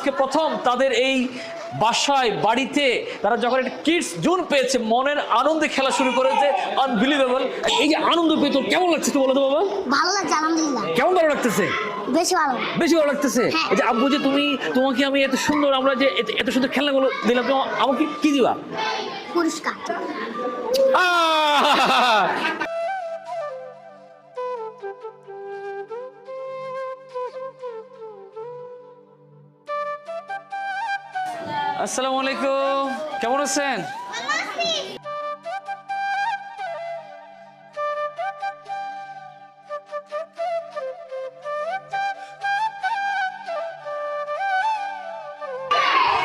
আজকে প্রথম তাদের এই বাসায় বাড়িতে তারা যখন একটা কিডস জোন পেয়েছে মনের আনন্দে খেলা শুরু করেছে আনবিলিভেবল এই যে আনন্দ পেয়ে তোর কেমন লাগছে তো বলো তো বাবা? ভালো লাগছে আলহামদুলিল্লাহ। কেমন ভালো লাগতেছে? বেশি ভালো। বেশি ভালো লাগতেছে? হ্যাঁ। এই যে আব্বু যে তুমি তোমাকে আমি এত সুন্দর আমরা যে এত- সুন্দর খেলনাগুলো দিলাম তো আমাকে কি দিবা? পুরস্কার। আসসালামু আলাইকুম। কেমন আছেন?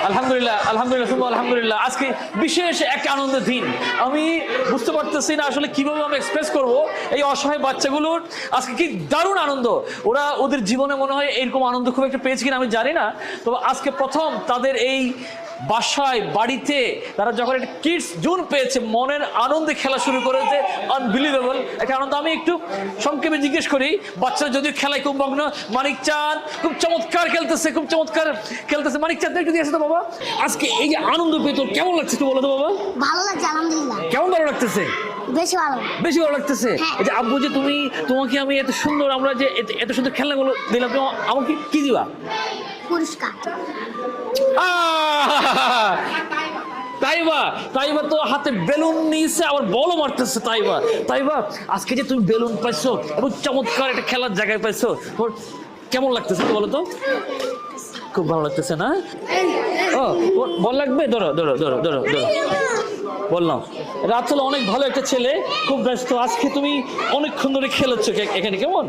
আলহামদুলিল্লাহ আলহামদুলিল্লাহ আলহামদুলিল্লাহ। আজকে বিশেষ এক আনন্দের দিন। আমি বুঝতে পারতেছি না আসলে কীভাবে আমি এক্সপ্রেস করব এই অসহায় বাচ্চাগুলোর। আজকে কি দারুণ আনন্দ। ওরা ওদের জীবনে মনে হয় এরকম আনন্দ খুব একটা পেয়েছে কিনা আমি জানি না। তবে আজকে প্রথম তাদের এই বাসায় বাড়িতে তারা যখন একটা কিডস জোন পেয়েছে মনের আনন্দে খেলা শুরু করেছে আনবিলিভেবল একটা আনন্দ আমি একটু সংক্ষেপে জিজ্ঞেস করি বাচ্চারা যদিও খেলায় খুব মগ্ন মানিক চাঁদ খুব চমৎকার খেলতেছে খুব চমৎকার খেলতেছে। মানিক চাঁদ একটু দিয়ে তো বাবা। আজকে এই যে আনন্দ পেয়ে তোর কেমন লাগছে তো বলো তো বাবা। ভালো লাগছে আলহামদুলিল্লাহ। কেমন ভালো লাগতেছে? বেশি ভালো। বেশি ভালো লাগতেছে? হ্যাঁ। যে আব্বু যে তুমি তোমাকে আমি এত সুন্দর আমরা যে এত- সুন্দর খেলনাগুলো দিলাম তো আমাকে কি দিবা? পুরস্কার! তাইবা তাইবা তো হাতে বেলুন নিয়েছে, আবার বলও মারতেছে তাইবা। তাইবা, আজকে যে তুমি বেলুন পাইছো এবং চমৎকার একটা খেলার জায়গায় পাইছো কেমন লাগতেছে বলো তো? খুব ভালো লাগতেছে না? ও বল লাগবে? ধরো ধরো ধরো ধরো ধরো। বললাম রাতুল অনেক ভালো একটা ছেলে, খুব ব্যস্ত। আজকে তুমি অনেকক্ষণ ধরে খেলেছো এখানে, কেমন?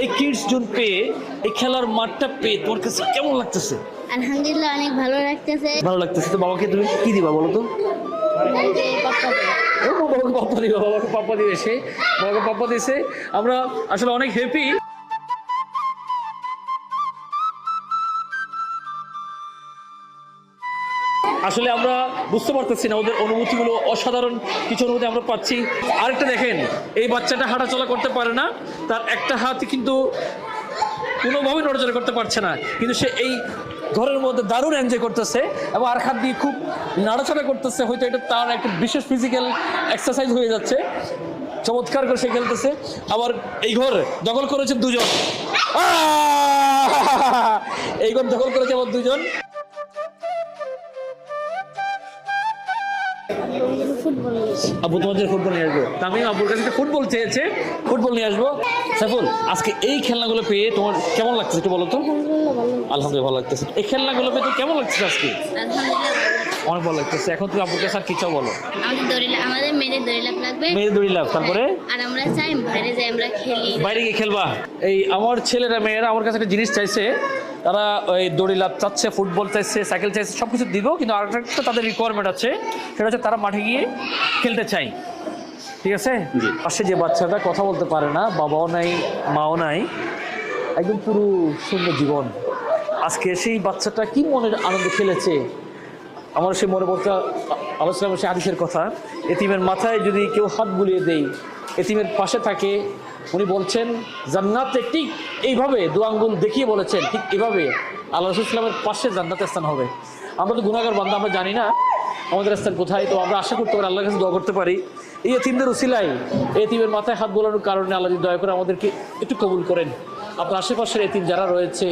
এই কিডস জোন পেয়ে, এই খেলার মাঠটা পেয়ে তোমার কাছে কেমন লাগতেছে? আলহামদুলিল্লাহ অনেক ভালো লাগতেছে। ভালো লাগতেছে। তো বাবাকে তুমি কি দিবা বলো তো? বাবাকে পাপ্পা দিবা বাবাকে পাপ্পা দিবে সে। বাবাকে পাপ্পা দিয়েছে। আমরা আসলে অনেক হ্যাপি আসলে আমরা বুঝতে পারতেছি না ওদের অনুভূতিগুলো অসাধারণ কিছু অনুভূতি আমরা পাচ্ছি। আরেকটা দেখেন এই বাচ্চাটা হাঁটাচলা করতে পারে না তার একটা হাত কিন্তু কোনোভাবেই নড়াচড়া করতে পারছে না। কিন্তু সে এই ঘরের মধ্যে দারুণ এনজয় করতেছে এবং আর হাত দিয়ে খুব নাড়াচাড়া করতেছে, হয়তো এটা তার একটা বিশেষ ফিজিক্যাল এক্সারসাইজ হয়ে যাচ্ছে। চমৎকার করে সে খেলতেছে। আবার এই ঘর দখল করেছে দুজন। এই ঘর দখল করেছে আবার দুজন। ফুটবল আব্বু তোমাদের ফুটবল নিয়ে আসব। আব্বুর কাছে একটা ফুটবল চেয়েছে ফুটবল নিয়ে আসব। সাইফুল আজকে এই খেলনাগুলো পেয়ে তোমার কেমন লাগছে একটু বলো তো? আলহামদুলিল্লাহ ভালো লাগতেছে। এই খেলনাগুলো পেয়ে তো কেমন লাগছে আজকে? অনেক ভালো লাগতেছে। এখন তুমি আব্বুর কাছে আর কিছু বলো? আমাদের দড়িলা আমাদের মেয়েদের লাগবে। দড়ি লাভ তারপরে? আর আমরা চাই বাইরে যাই আমরা খেলি। বাইরে গিয়ে খেলবা। এই আমার ছেলেরা মেয়েরা আমার কাছে একটা জিনিস চাইছে। তারা ওই দড়ি লাভ চাচ্ছে ফুটবল চাইছে সাইকেল চাইছে সব কিছু দিব কিন্তু আর একটা তাদের রিকোয়ারমেন্ট আছে। সেটা হচ্ছে তারা মাঠে গিয়ে খেলতে চাই ঠিক আছে? পাশে যে বাচ্চাটা কথা বলতে পারে না বাবাও নাই মাও নাই একদম পুরো শূন্য জীবন। আজকে সেই বাচ্চাটা কি মনের আনন্দে খেলেছে? আমার সে মনে পড়তে আলোচনা করছে আদিসের কথা। এতিমের মাথায় যদি কেউ হাত বুলিয়ে দেয় এতিমের পাশে থাকে উনি বলছেন, জান্নাতে ঠিক এইভাবে দু আঙ্গুল দেখিয়ে বলেছেন, ঠিক এভাবে আল্লাহ রসুল ইসলামের পাশে জান্নাতের স্থান হবে। আমরা তো গুণাগার বান্ধব আমরা জানি না আমাদের স্থান কোথায়, তো আমরা আশা করতে পারি আল্লাহর কাছে দোয়া করতে পারি। এই এতিমদের উসিলাই এই এতিমের মাথায় হাত বোলানোর কারণে আল্লাহ দয়া করে আমাদেরকে একটু কবুল করেন। আপনার আশেপাশের এতিম যারা রয়েছে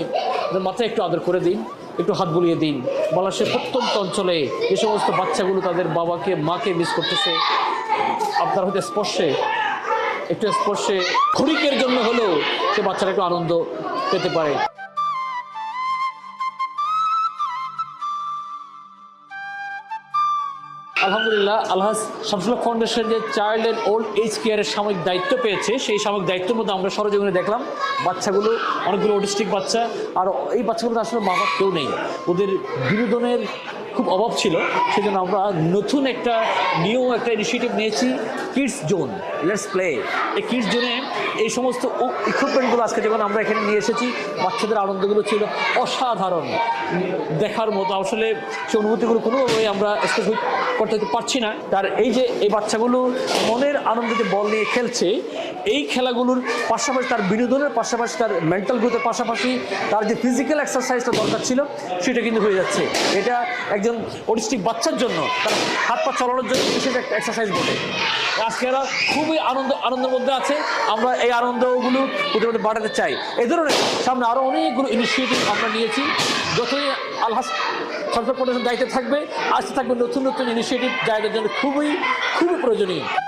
ওদের মাথায় একটু আদর করে দিন, একটু হাত বুলিয়ে দিন। বাংলাদেশের প্রত্যন্ত অঞ্চলে যে সমস্ত বাচ্চাগুলো তাদের বাবাকে, মাকে মিস করতেছে, আপনার হয়তো স্পর্শে একটু স্পর্শে ক্ষণিকের জন্য হলেও সে বাচ্চারা একটু আনন্দ পেতে পারে। আলহামদুলিল্লাহ আল্লাহ শামসুল্লাহ ফাউন্ডেশন যে চাইল্ড অ্যান্ড ওল্ড এজ কেয়ারের সাময়িক দায়িত্ব পেয়েছে, সেই সাময়িক দায়িত্বের মধ্যে আমরা সরজমিনে দেখলাম বাচ্চাগুলো, অনেকগুলো অটিস্টিক বাচ্চা, আর এই বাচ্চাগুলো আসলে মা বাবা কেউ নেই। ওদের বিনোদনের খুব অভাব ছিল, সেজন্য আমরা নতুন একটা নিউ একটা ইনিশিয়েটিভ নিয়েছি কিডস জোন লেটস প্লে এই কিডস জোনে এই সমস্ত ইকুইপমেন্টগুলো আজকে যখন আমরা এখানে নিয়ে এসেছি, বাচ্চাদের আনন্দগুলো ছিল অসাধারণ। দেখার মতো, আসলে সে অনুভূতিগুলো কোনোভাবেই আমরা স্পেসিফিক করতে পারছি না। তার এই যে এই বাচ্চাগুলো মনের আনন্দতে বল নিয়ে খেলছে, এই খেলাগুলোর পাশাপাশি তার বিনোদনের পাশাপাশি তার মেন্টাল গ্রোথের পাশাপাশি তার যে ফিজিক্যাল এক্সারসাইজটা দরকার ছিল, সেটা কিন্তু হয়ে যাচ্ছে। এটা একজন অটিস্টিক বাচ্চার জন্য, তার হাত পা চালানোর জন্য সেটা একটা এক্সারসাইজ বটে। আজকে এরা খুবই আনন্দ, আনন্দের মধ্যে আছে। আমরা এই আনন্দগুলো মধ্যে বাড়াতে চাই। এ ধরনের সামনে আরও অনেকগুলো ইনিশিয়েটিভ আমরা নিয়েছি। যতই আলহাস সরকার প্রশাসন দায়িত্বে থাকবে আসতে থাকবে নতুন নতুন ইনিশিয়েটিভ জায়গার জন্য খুবই খুবই প্রয়োজনীয়।